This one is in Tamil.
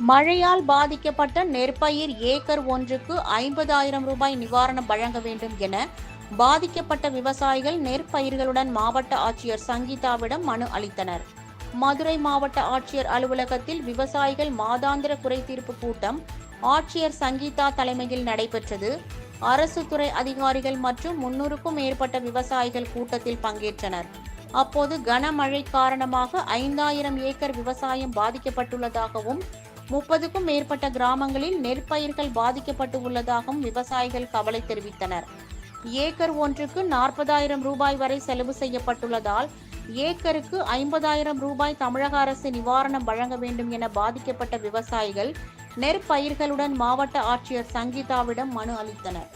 மழையால் பாதிக்கப்பட்ட நெற்பயிர் ஏக்கர் ஒன்றுக்கு ஐம்பதாயிரம் ரூபாய் நிவாரணம் வழங்க வேண்டும் என பாதிக்கப்பட்ட விவசாயிகள் நெற்பயிர்களுடன் மாவட்ட ஆட்சியர் சங்கீதாவிடம் மனு அளித்தனர். மதுரை மாவட்ட ஆட்சியர் அலுவலகத்தில் விவசாயிகள் மாதாந்திர குறைதீர்ப்பு கூட்டம் ஆட்சியர் சங்கீதா தலைமையில் நடைபெற்றது. அரசு துறை அதிகாரிகள் மற்றும் முன்னூறுக்கும் மேற்பட்ட விவசாயிகள் கூட்டத்தில் பங்கேற்றனர். அப்போது கனமழை காரணமாக ஐந்தாயிரம் ஏக்கர் விவசாயம் பாதிக்கப்பட்டுள்ளதாகவும் முப்பதுக்கும் மேற்பட்ட கிராமங்களில் நெற்பயிர்கள் பாதிக்கப்பட்டு உள்ளதாகவும் விவசாயிகள் கவலை தெரிவித்தனர். ஏக்கர் ஒன்றுக்கு நாற்பதாயிரம் ரூபாய் வரை செலவு செய்யப்பட்டுள்ளதால் ஏக்கருக்கு ஐம்பதாயிரம் ரூபாய் தமிழக அரசு நிவாரணம் வழங்க வேண்டும் என பாதிக்கப்பட்ட விவசாயிகள் நெற்பயிர்களுடன் மாவட்ட ஆட்சியர் சங்கீதாவிடம் மனு அளித்தனர்.